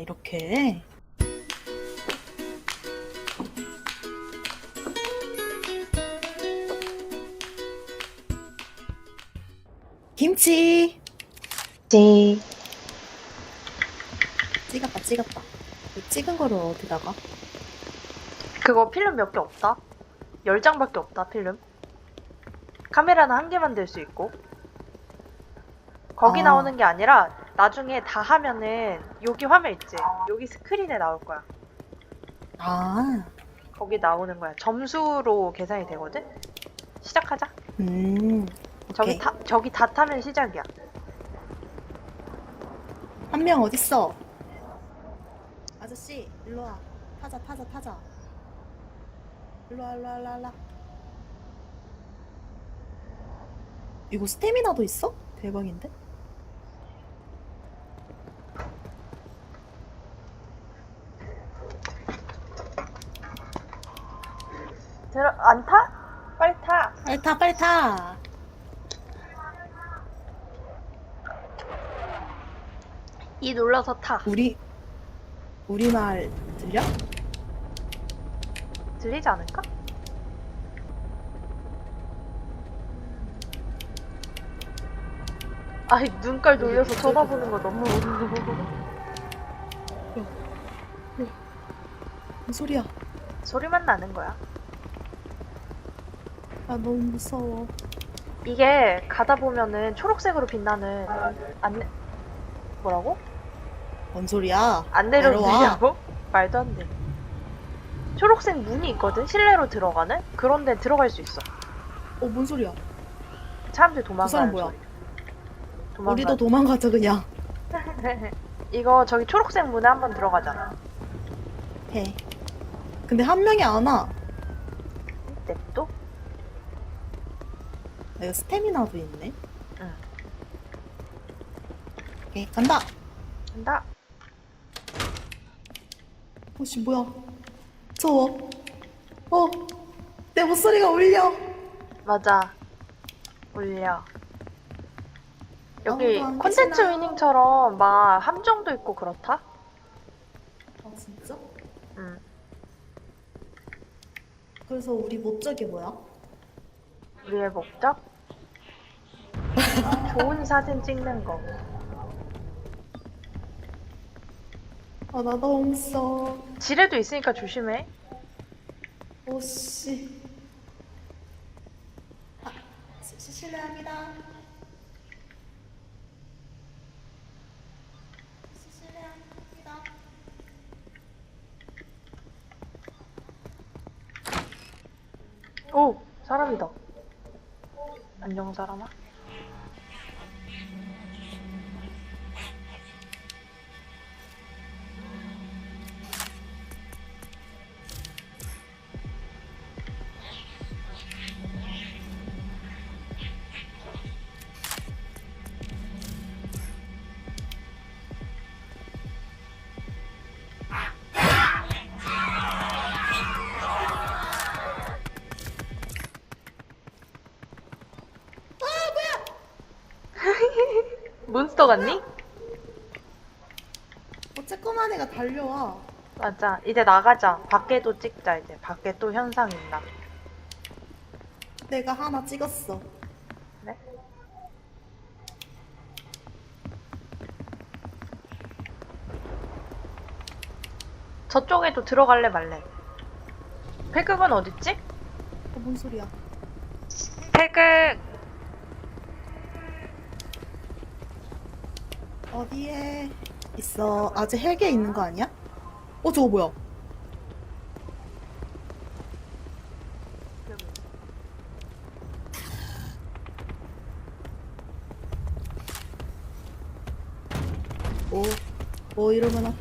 이렇게. 김치! 지 찍었다, 찍었다. 이 찍은 거를 어디다가? 그거 필름 몇 개 없다? 10장밖에 없다 필름 카메라는 한 개만 될 수 있고 거기 아. 나오는 게 아니라 나중에 다 하면은 여기 화면 있지? 여기 스크린에 나올 거야 아, 거기 나오는 거야 점수로 계산이 되거든? 시작하자 음. 저기 오케이. 다, 저기 다 타면 시작이야 한 명 어딨어? 아저씨, 일로 와. 타자, 타자, 타자. 일로 와, 일로 와, 일로 와, 일로 와. 이거 스태미나도 있어? 대박인데? 들어, 안 타? 빨리 타 빨리 타, 빨리 타. 이 눌러서 타 우리, 우리 말 들려? 들리지 않을까? 아이 눈깔 돌려서 쳐다보는 거 너무 무슨 소리야? 소리만 나는 거야. 아, 너무 무서워. 이게 가다 보면은 초록색으로 빛나는 안 뭐라고? 뭔 소리야? 안. 내려오냐고? 말도 안 돼. 초록색 문이 있거든. 실내로 들어가는. 그런데 들어갈 수 있어. 어, 뭔 소리야? 사람들 그 도망가는 사람 뭐야? 소리. 도망가. 우리도 도망가자, 그냥. 이거 저기 초록색 문에 한번 들어가자. 해. 근데 한 명이 안 와. 냅도? 아, 이거 스태미나도 있네. 응. 오케이, 간다. 간다. 어씨 뭐야? 무서워. 어, 내 목소리가 울려. 맞아. 올려. 여기 아무도 안 콘텐츠? 위닝처럼 막 함정도 있고 그렇다? 아 진짜? 응. 그래서 우리 목적이 뭐야? 우리의 목적? 좋은 사진 찍는 거. 아 나 너무 무서워. 지뢰도 있으니까 조심해. 오씨. 아, 시- 시- 실례합니다. 시- 실례합니다. 오! 사람이다. 안녕, 사람아. 몬스터 같니? 어, 쬐꼬만 애가 달려와. 맞아. 이제 나가자. 밖에도 찍자, 이제. 밖에 또 현상 있나. 내가 하나 찍었어. 그래? 저쪽에도 들어갈래 말래? 태극은 어딨지? 어, 뭔 소리야? 태극! 어디에 있어? 아직 헬기에 있는 거 아니야? 어, 저거 뭐야? 오, 뭐 이러면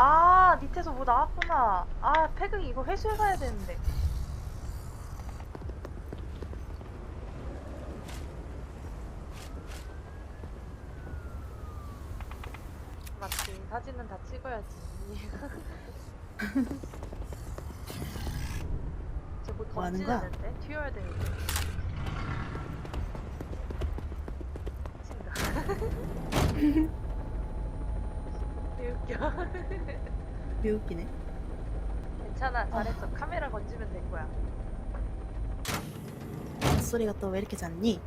아 밑에서 뭐 나왔구나. 아 패극이 이거 회수해 가야 되는데. 맞지 사진은 다 찍어야지. 쟤뭐 뭐 하는 거야? 던지는데? 튀어야 되는데. 친다 웃겨 비웃기네. 괜찮아 잘했어 카메라 건지면 될 거야 소리가 또 왜 이렇게? 우리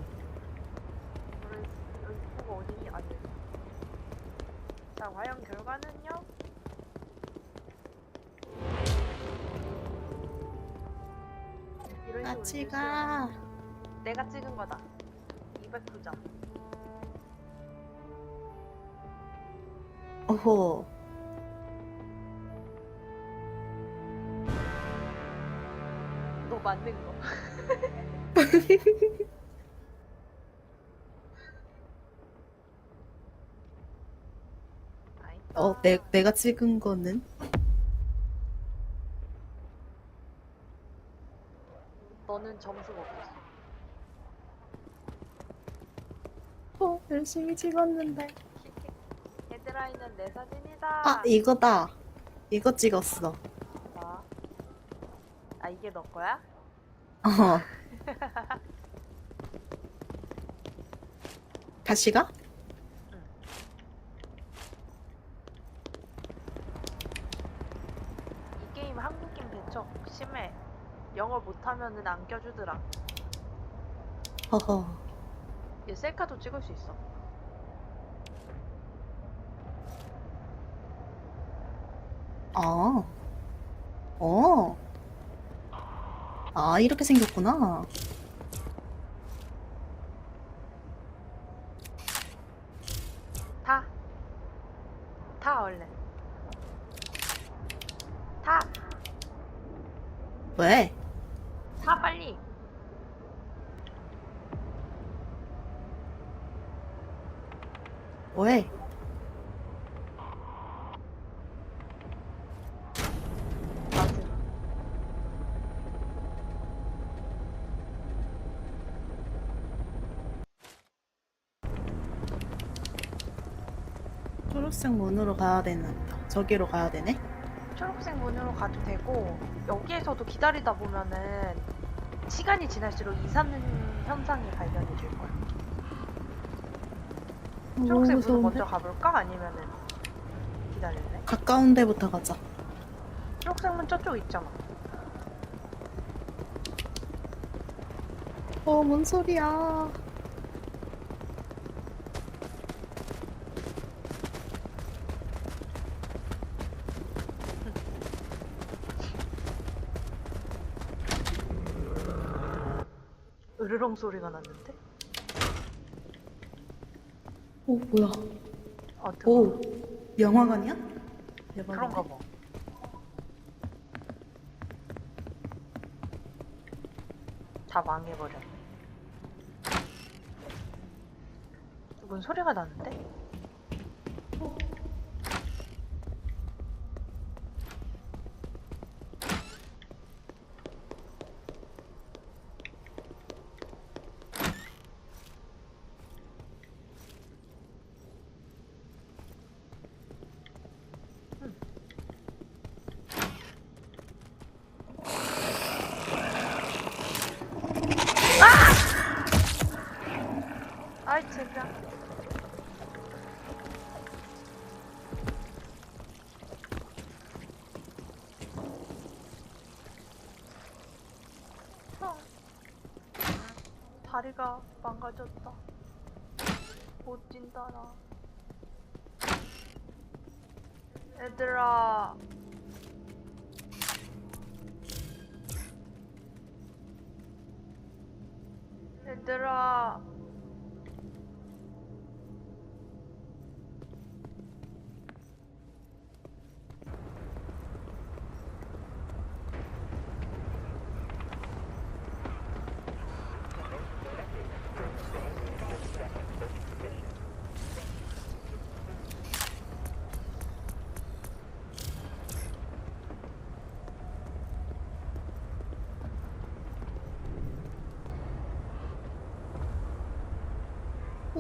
여기 코가 어디니? 아니 자 과연 결과는요? 이런 식으로 같이 뉴스- 가. 내가 찍은 거다 209점 오호. 너 만든 거. 어, 내, 내가 찍은 거는? 너는 점수가 없었어 어, 열심히 찍었는데. 이는 내 사진이다 아, 이거다. 이거 찍었어. 나. 아 이게 너 거야? 어. 다시 가? 이 게임 한국인 배척 심해. 영어 못하면은 안 껴주더라. 허허. 얘 셀카도 찍을 수 있어. 아. 어. 아, 이렇게 생겼구나. 타. 타 얼른. 타. 왜? 타 빨리. 왜? 맞아. 초록색 문으로 가야 되는, 저기로 가야 되네? 초록색 문으로 가도 되고 여기에서도 기다리다 보면은 시간이 지날수록 이상 현상이 발견이 될 거야. 초록색 문으로 무서운데? 먼저 가볼까? 아니면은 기다릴래? 가까운 데부터 가자. 초록색 문 저쪽 있잖아. 어, 뭔 소리야. 으르렁 소리가 났는데? 오, 뭐야. 아, 뜨거. 오, 영화관이야? 대박이네. 그런가 봐. 다 망해버렸네. 뭔 소리가 나는데? 다리가 망가졌다. 못 찐다, 나. 얘들아. 얘들아.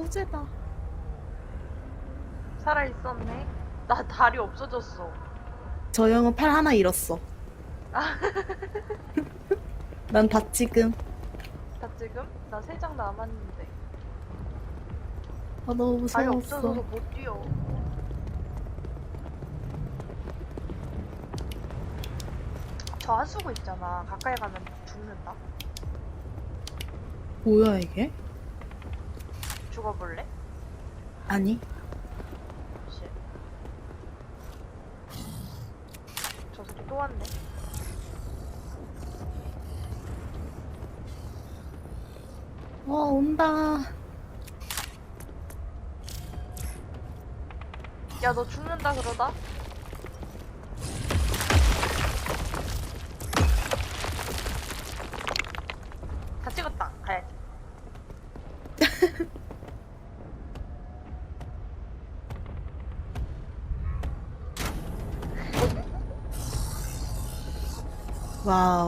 호재다. 살아 있었네. 나 다리 없어졌어. 저 형은 팔 하나 잃었어. 난 다 지금. 나 지금 나 세 장 남았는데 아 너무 다리 없어져서 무서웠어. 못 뛰어. 저 하수구 있잖아. 가까이 가면 죽는다. 뭐야 이게? 죽어볼래? 아니. 씨. 저 새끼 또 왔네. 와 온다. 야, 너 죽는다 그러다? 다 와우.